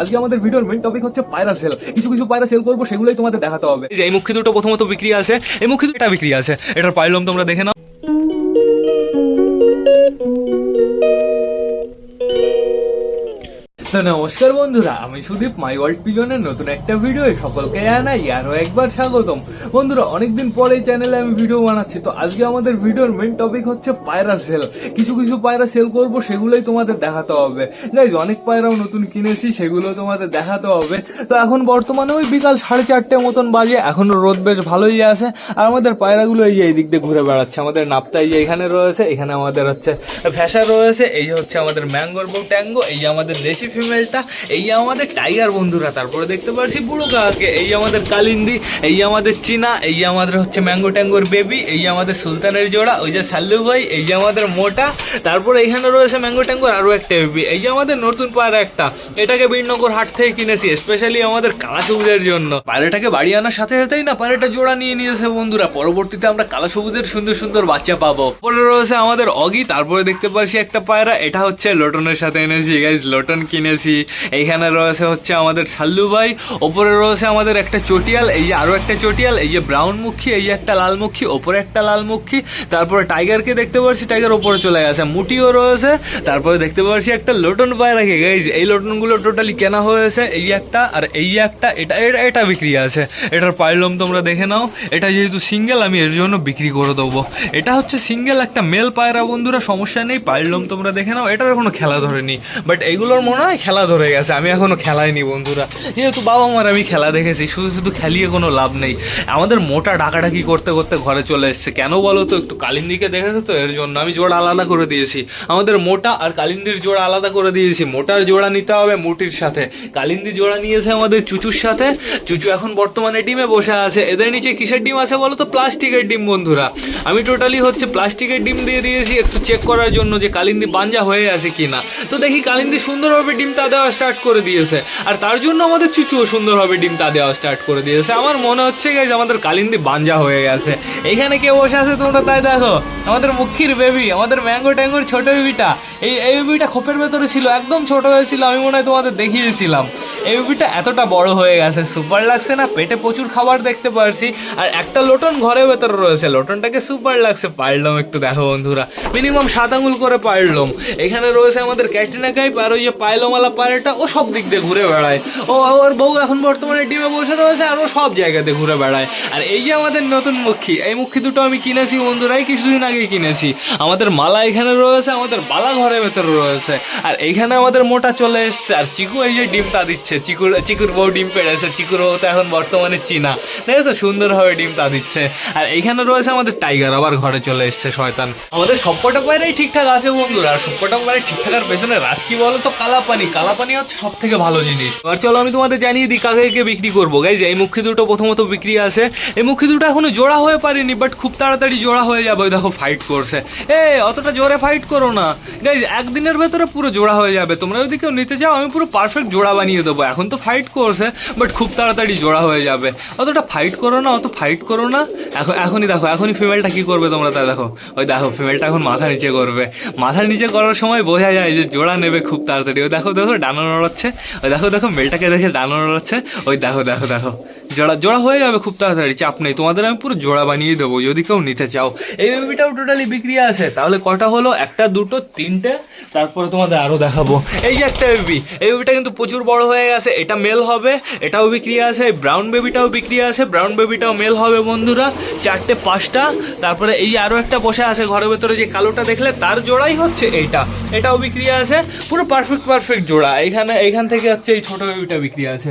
আজকে আমাদের ভিডিওর মেন টপিক হচ্ছে পায়রা সেল কিছু কিছু পায়রা সেল করব, সেগুলোই তোমাদের দেখাতে হবে। এই মুখে দুটো প্রথমত বিক্রি আছে। এই মুখে দুটো বিক্রি আছে। এটার পাইলম তোমরা দেখে নাও। তো নমস্কার বন্ধুরা, আমি সুদীপ মাই ওয়ার্ল্ড পিজনের নতুন একটা ভিডিও সকলকে জানাই আরও একবার স্বাগতম। বন্ধুরা, অনেকদিন পরে এই চ্যানেলে আমি ভিডিও বানাচ্ছি, তো আজকে আমাদের ভিডিওর মেন টপিক হচ্ছে পায়রা সেল কিছু কিছু পায়রা সেল করব, সেগুলোই তোমাদের দেখাতে হবে। গাইজ অনেক পায়রাও নতুন কিনেছি সেগুলো তোমাদের দেখাতে হবে। তো এখন বর্তমানে ওই বিকাল সাড়ে চারটে মতন বাজে এখনও রোদ বেশ ভালোই আছে। আর আমাদের পায়রাগুলো এই যে এই দিক দিয়ে ঘুরে বেড়াচ্ছে। আমাদের নাপতা এই যে এখানে রয়েছে, এখানে আমাদের হচ্ছে ভ্যাসা রয়েছে, এই হচ্ছে আমাদের ম্যাঙ্গোর বউ ট্যাঙ্গো, এই আমাদের দেশি ফিমেলটা এই আমাদের টাইগার বন্ধুরা, তারপরে দেখতে পাচ্ছি বুড়ো কাকাকে, এই আমাদের কালিন্দি, এই আমাদের চীনা, এই আমাদের হচ্ছে ম্যাঙ্গো ট্যাঙ্গোর বেবি এই আমাদের সুলতানের জোড়া, ওই যে সাল্লু ভাই, এই যে আমাদের মোটা, তারপরে এখানে রয়েছে ম্যাঙ্গো ট্যাঙ্গোর আরও একটা বেবি এই যে আমাদের নতুন পায়রা একটা, এটাকে বীরনগর হাট থেকে কিনেছি স্পেশালি আমাদের কালা সবুজের জন্য। পায়রাটাকে বাড়ি আনার সাথে সাথেই না পায়রাটা জোড়া নিয়ে নিয়েছে বন্ধুরা, পরবর্তীতে আমরা কালা সবুজের সুন্দর সুন্দর বাচ্চা পাবো। পরে রয়েছে আমাদের অগি, তারপরে দেখতে পাচ্ছি একটা পায়রা, এটা হচ্ছে লটনের সাথে এনেছি গাইজ লোটন কিনেছি এইখানে রয়েছে হচ্ছে আমাদের সাল্লু ভাই, ওপরে রয়েছে আমাদের একটা চটিয়াল, এই যে আরও একটা চটিয়াল, এই যে ব্রাউন মুখী, এই যে একটা লাল মুখী, ওপরে একটা লাল মুখী, তারপরে টাইগারকে দেখতে পাচ্ছি টাইগার ওপরে চলে গেছে, মুটিও রয়েছে, তারপরে দেখতে পাচ্ছি একটা লটন লোটন পায়রাকে গাইজ এই লোটনগুলো টোটালি কেনা হয়েছে, এই একটা আর এই একটা, এটা এটা এটা বিক্রি আছে, এটার পাইলম তোমরা দেখে নাও, এটা যেহেতু সিঙ্গেল আমি এর জন্য বিক্রি করে দেবো, এটা হচ্ছে সিঙ্গেল একটা মেল পায়রা, বন্ধুরা, সমস্যা নেই পাইলম তোমরা দেখে নাও, এটার কোনো খেলা ধরেনি বাট এইগুলোর মনে হয় খেলা ধরে গেছে, আমি এখনও খেলাইনি বন্ধুরা। যেহেতু বাবা মার আমি খেলা দেখেছি, শুধু শুধু খেলিয়ে কোনো লাভ নেই। আমাদের মোটা ডাকাডাকি করতে করতে ঘরে চলে এসছে। কেন বলো তো, একটু কালিন্দিকে দেখেছে তো? এর জন্য আমি জোড়া আলাদা করে দিয়েছি। আমাদের মোটা আর কালিন্দির জোড়া আলাদা করে দিয়েছি। মোটার জোড়া নিতে হবে মুটির সাথে। কালিন্দি জোড়া নিয়েছে আমাদের চুচুর সাথে। চুচু এখন বর্তমানে ডিমে বসে আছে। এদের নিচে কিসের ডিম আছে বলো তো? প্লাস্টিকের ডিম, বন্ধুরা। আমি টোটালি হচ্ছে প্লাস্টিকের ডিম দিয়ে দিয়েছি। একটু চেক করার জন্য যে কালিন্দি বাঞ্জা হয়ে আছে কিনা। তো দেখি কালিন্দি সুন্দরভাবে ডিম তা দেওয়া স্টার্ট করে দিয়েছে। আর তার জন্য আমাদের চুচুও সুন্দরভাবে ডিমটা দেওয়া স্টার্ট করে দিয়েছে। আমার মনে হচ্ছে গাইজ আমাদের কালিন্দি বাঞ্জা হয়ে গেছে। এখানে কে বসে আছে তোমরা তাই দেখো? আমাদের মুখির বেবি আমাদের ম্যাঙ্গো ট্যাঙ্গোর ছোট বেবিটা এই এই বেবিটা খোপের ভেতরে ছিল, একদম ছোট হয়েছিল, আমি মনে হয় তোমাদের দেখিয়েছিলাম। এই এতটা বড় হয়ে গেছে, সুপার লাগছে না? পেটে প্রচুর খাবার দেখতে পারছি। আর একটা লোটন ঘরের ভেতরে রয়েছে। লোটনটাকে সুপার লাগছে। পারলাম একটু, দেখো বন্ধুরা। মিনিমাম সাত আঙুল করে পারলাম। এখানে রয়েছে আমাদের ক্যাটরিনা কাইপ আর ওই যে পাইলমালা পায়রাটা ও সব দিক দিয়ে ঘুরে বেড়ায়। ও ওর বউ এখন বর্তমানে ডিমে বসে রয়েছে আর ও সব জায়গাতে ঘুরে বেড়ায়। আর এই যে আমাদের নতুন মুখী, এই মুখী দুটো আমি কিনেছি বন্ধুরাই কিছুদিন আগেই কিনেছি। আমাদের মালা এখানে রয়েছে, আমাদের বালা ঘরের ভেতরে রয়েছে। আর এইখানে আমাদের মোটা চলে এসছে। আর চিকু এই যে ডিমটা দিচ্ছে। চিকুর চিকুর বউ ডিম পেড়েছে চিকুর বউ তো এখন বর্তমানে চীনা। দেখেছ সুন্দরভাবে ডিম তা দিচ্ছে। আর এইখানে রয়েছে আমাদের টাইগার। আবার ঘরে চলে এসছে শয়তান। আমাদের সবকটা পায়রাই ঠিকঠাক আছে বন্ধুরা। আর সবকটা পায়রা ঠিকঠাকের পেছনে রাস কি বলো তো? কালাপানি। কালাপানি হচ্ছে সব থেকে ভালো জিনিস। আর চলো আমি তোমাদের জানিয়ে দিই কাকে বিক্রি করব। গাইজ এই মুখী দুটো প্রথমত বিক্রি আছে। এই মুখী দুটো এখনও জোড়া হয়ে পারিনি বাট খুব তাড়াতাড়ি জোড়া হয়ে যাবে। দেখো ফাইট করছে। এ, অতটা জোরে ফাইট করো না। গাইজ একদিনের ভেতরে পুরো জোড়া হয়ে যাবে। তোমরা যদি কেউ নিতে চাও, আমি পুরো পারফেক্ট জোড়া বানিয়ে দেবো। এখন তো ফাইট করছে বাট খুব তাড়াতাড়ি জোড়া হয়ে যাবে। অতটা ফাইট করো না, অত ফাইট করো না। এখন, এখনই দেখো, এখনই ফিমেলটা কি করবে তোমরা তা দেখো। ওই দেখো ফিমেলটা এখন মাথা নিচে করবে। মাথা নিচে করার সময় বোঝা যায় যে জোড়া নেবে খুব তাড়াতাড়ি। ওই দেখো দেখো, ডানা নড়াচ্ছে। ওই দেখো দেখো মেলটাকে দেখে ডানা নড়াচ্ছে। ওই দেখো দেখো দেখো। জোড়া জোড়া হয়ে যাবে খুব তাড়াতাড়ি, চাপ নেই। তোমাদের আমি পুরো জোড়া বানিয়ে দেবো, যদি কেউ নিতে চাও। এই বেবিটাও টোটালি বিক্রি আছে। তাহলে কটা হলো? একটা, দুটো, তিনটে। তারপরে তোমাদের আরও দেখাবো। এই যে একটা বেবি এই বেবিটা কিন্তু প্রচুর বড় হয়ে গেছে এটা মেল হবে, এটাও বিক্রি আছে ব্রাউন বেবিটাও বিক্রি আছে ব্রাউন বেবিটাও মেল হবে বন্ধুরা, চারটে, পাঁচটা, তারপরে এই আরও একটা বসে আছে ঘরের ভেতরে যে কালোটা দেখলে, তার জোড়াই হচ্ছে এইটা, এটাও বিক্রি আছে, পুরো পারফেক্ট পারফেক্ট জোড়া, এইখানে, এইখান থেকে হচ্ছে এই ছোটো বেবিটা বিক্রি আছে।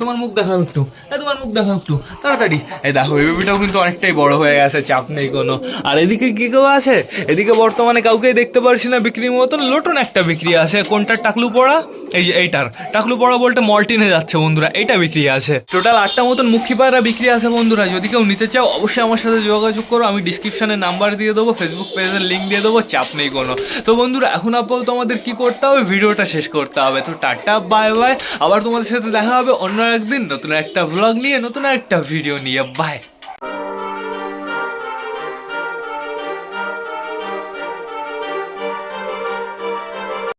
তোমার মুখ দেখাও একটু তোমার মুখ দেখাও একটু, তাড়াতাড়ি, এই দেখো, এই বেবিটাও কিন্তু অনেকটাই বড় হয়ে গেছে, চাপ নেই কোনো। আর এদিকে কি কেউ আছে? এদিকে বর্তমানে কাউকেই দেখতে পারছি না বিক্রির মতন, লোটন একটা বিক্রি আছে, কোনটা? টাকলু পড়া? এই যে এইটার। টাকলু পড়া বলতে মল্টিনে যাচ্ছে, বন্ধুরা। এটা বিক্রি আছে। টোটাল আটটা মতন মুখী পায়রা বিক্রি আছে, বন্ধুরা। যদি কেউ নিতে চাও, অবশ্যই আমার সাথে যোগাযোগ করো। আমি ডিসক্রিপশনে নাম্বার দিয়ে দেবো ফেসবুক পেজের লিঙ্ক দিয়ে দেবো, চাপ নেই কোনো। তো বন্ধুরা, এখন আপাতত আমাদের কি করতে হবে? ভিডিওটা শেষ করতে হবে। তো টাটা বাই বাই আবার তোমাদের সাথে দেখা হবে অন্য একদিন নতুন একটা ভ্লগ নিয়ে, নতুন একটা ভিডিও নিয়ে। বাই